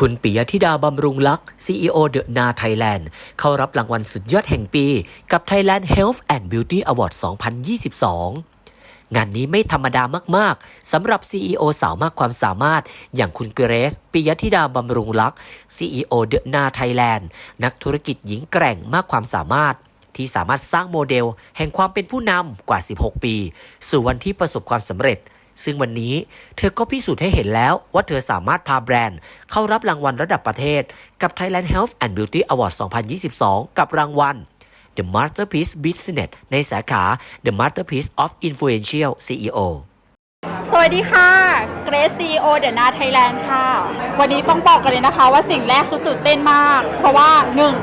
คุณปิยธิดาบำรุงลักษ์ CEO เดอะนาไทยแลนด์เข้ารับรางวัลสุดยอดแห่งปี กับ Thailand Health and Beauty Award 2022 งานนี้ไม่ธรรมดามาก ๆ สำหรับ CEO สาวมากความสามารถ อย่างคุณเกรซปิยธิดาบำรุงลักษ์ CEO เดอะนาไทยแลนด์นักธุรกิจหญิงแกร่งมากความสามารถ ที่สามารถสร้างโมเดล แห่งความเป็นผู้นำกว่า 16 ปี สู่วันที่ประสบความสำเร็จ ซึ่งวันนี้เธอก็พิสูจน์ให้เห็นแล้วว่าเธอสามารถพาแบรนด์ เข้ารับรางวัลระดับประเทศ กับ Thailand Health and Beauty Award 2022 กับรางวัล The Masterpiece Business ในสาขา The Masterpiece of Influential CEO สวัสดีค่ะ เกรซซีโอเดนาไทยแลนด์ค่ะ วันนี้ต้องบอกกันเลยนะคะว่าสิ่งแรกคือตื่นเต้นมาก เพราะว่าหนึ่ง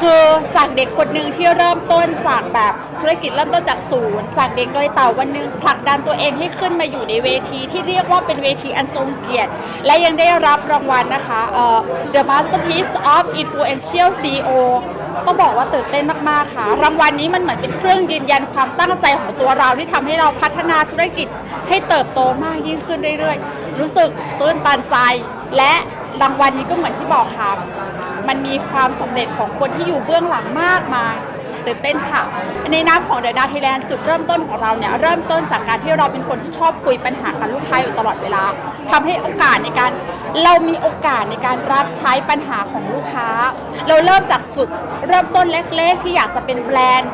คือจากเด็กคนหนึ่งที่เริ่มต้นจากแบบธุรกิจเริ่มต้นจากศูนย์ จากเด็กโดยเต่าวันหนึ่งผลักดันตัวเองให้ขึ้นมาอยู่ในเวทีที่เรียกว่าเป็นเวทีอันทรงเกียรติ และยังได้รับรางวัลนะคะเอ่อ The Masterpiece of Influential CEO ต้องบอกว่าตื่นเต้นมากๆค่ะ รางวัลนี้มันเหมือนเป็นเครื่องยืนยันความตั้งใจของตัวเราที่ทำให้เราพัฒนาธุรกิจให้เติบโตมากยิ่งขึ้นเรื่อยๆ รู้สึกตื้นตันใจ และรางวัลนี้ก็เหมือนที่บอกค่ะ มันมีความสำเร็จของคนที่อยู่เบื้องหลังมากมายตื่นเต้นค่ะ ในนามของเดอะดาไทยแลนด์จุดเริ่มต้นของเราเนี่ยเริ่มต้นจากการที่เราเป็นคนที่ชอบคุยปัญหากับลูกค้าอยู่ตลอดเวลาทำให้โอกาสในการเรามีโอกาสในการรับใช้ปัญหาของลูกค้า เราเริ่มจากจุดเริ่มต้นเล็ก ๆ ที่อยากจะเป็นแบรนด์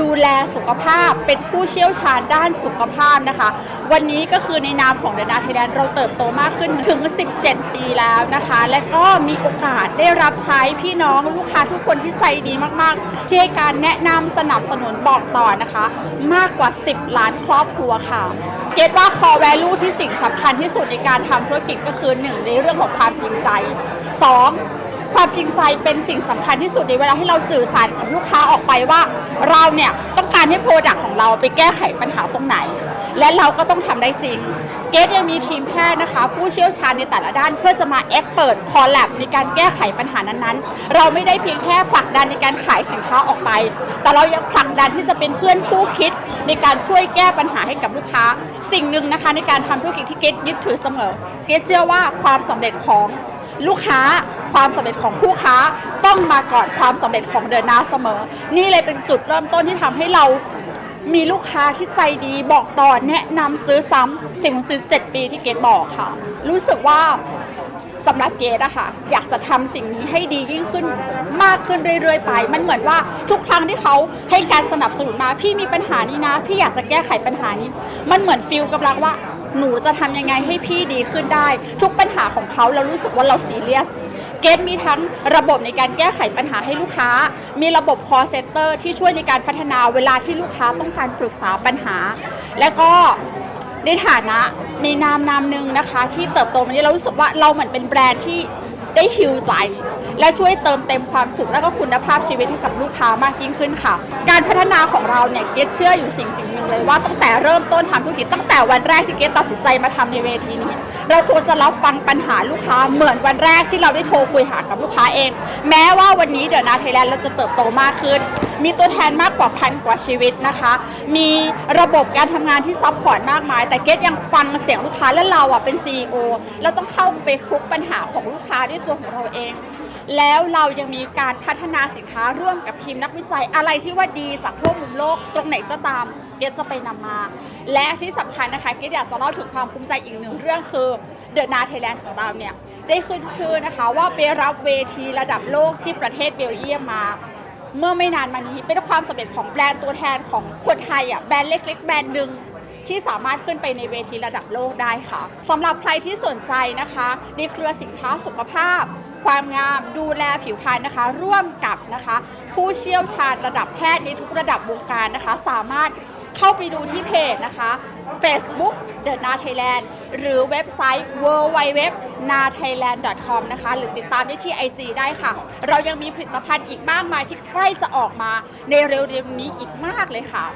ดูแลสุขภาพเป็นผู้เชี่ยวชาญด้านสุขภาพนะคะ วันนี้ก็คือในนามของเดนาไทยแลนด์เราเติบโตมากขึ้นถึง 17 ปีแล้วนะคะ และก็มีโอกาสได้รับใช้พี่น้องลูกค้าทุกคนที่ใจดีมากๆ ที่ให้การแนะนำสนับสนุนบอกต่อนะคะ มากกว่า 10 ล้านครอบครัวค่ะเกตว่า core value ที่สิ่งสำคัญที่สุดในการทำธุรกิจก็คือ 1 ในเรื่องของความจริงใจ 2 ความจริงใจเป็นสิ่งสำคัญที่สุดในเวลาที่เราสื่อสารกับลูกค้าออกไปว่า เราเนี่ยต้องการให้โปรดักต์ของเราไปแก้ไขปัญหาตรงไหน และเราก็ต้องทำได้จริง เกตยังมีทีมแพทย์นะคะ ผู้เชี่ยวชาญในแต่ละด้านเพื่อจะมาเอ็กเปิดคอลแลบในการแก้ไขปัญหานั้นๆ เราไม่ได้เพียงแค่ผลักดันในการขายสินค้าออกไป แต่เรายังผลักดันที่จะเป็นเพื่อนคู่คิดในการช่วยแก้ปัญหาให้กับลูกค้า สิ่งหนึ่งนะคะในการทำธุรกิจที่เกตยึดถือเสมอ เกตเชื่อว่าความสำเร็จของลูกค้า ความสำเร็จของผู้ค้าต้องมาก่อนความสำเร็จของเดินหน้าเสมอ นี่เลยเป็นจุดเริ่มต้นที่ทำให้เรามีลูกค้าที่ใจดีบอกต่อแนะนำซื้อซ้ำสิ่งซื้อ 7 ปีที่เกดบอกค่ะ รู้สึกว่าสำหรับเกดอะค่ะ อยากจะทำสิ่งนี้ให้ดียิ่งขึ้นมากขึ้นเรื่อยๆ ไป มันเหมือนว่าทุกครั้งที่เขาให้การสนับสนุนมาพี่มีปัญหานี้นะ พี่อยากจะแก้ไขปัญหานี้ มันเหมือนฟิลกำลังว่าหนูจะทำยังไงให้พี่ดีขึ้นได้ ทุกปัญหาของเขาเรารู้สึกว่าเราซีเรียส เกตมีทั้งระบบในการแก้ไขปัญหาให้ลูกค้า มีระบบ call center ที่ช่วยในการพัฒนาเวลาที่ลูกค้าต้องการปรึกษาปัญหา และก็ในฐานะในนามนามหนึ่งนะคะ ที่เติบโตมานี้เรารู้สึกว่าเราเหมือนเป็นแบรนด์ที่ได้ฮิวใจ และช่วยเติมเต็มความสุขและก็คุณภาพชีวิตให้กับลูกค้ามากยิ่งขึ้นค่ะ การพัฒนาของเราเนี่ยเกตเชื่ออยู่สิ่งสิ่งหนึ่งเลยว่าตั้งแต่เริ่มต้นทำธุรกิจตั้งแต่วันแรกที่เกตตัดสินใจมาทำในเวทีนี้ เราควรจะรับฟังปัญหาลูกค้าเหมือนวันแรกที่เราได้โทรคุยหากับลูกค้าเอง แม้ว่าวันนี้เดี๋ยวนาไทยแลนด์เราจะเติบโตมากขึ้น มีตัวแทนมากกว่าพันกว่าชีวิตนะคะ มีระบบการทำงานที่ซัพพอร์ตมากมาย แต่เกตยังฟังเสียงลูกค้าและเราอะเป็น CEO เราต้องเข้าไปคลุกปัญหาของลูกค้าด้วยตัวของเราเอง แล้วเรายังมีการพัฒนาสินค้าร่วมกับทีมนักวิจัยอะไรที่ว่าดีจากทั่วมุมโลกตรงไหนก็ตามเกดจะไปนำมา และที่สำคัญนะคะเกดอยากจะเล่าถึงความภูมิใจอีกหนึ่งเรื่องคือเดอะนาไทแลนด์ของเราเนี่ยได้ขึ้นชื่อนะคะว่าไปรับเวทีระดับโลกที่ประเทศเบลเยียมมาเมื่อไม่นานมานี้เป็นความสำเร็จของแบรนด์ตัวแทนของคนไทยอะแบรนด์เล็ก ๆ แบรนด์หนึ่งที่สามารถขึ้นไปในเวทีระดับโลกได้ค่ะสำหรับใครที่สนใจนะคะในเครือสินค้าสุขภาพ ความงามดูแลผิวพรรณนะคะ ร่วมกับนะคะ ผู้เชี่ยวชาญระดับแพทย์ในทุกระดับวงการนะคะ สามารถเข้าไปดูที่เพจนะคะ Facebook The Na Thailand หรือเว็บไซต์ w w w n a t h a i l a n d c o m นะคะ หรือติดตามได้ที่ IG ได้ค่ะ เรายังมีผลิตภัณฑ์อีกมากมายที่ใกล้จะออกมาในเร็วๆนี้อีกมากเลยค่ะ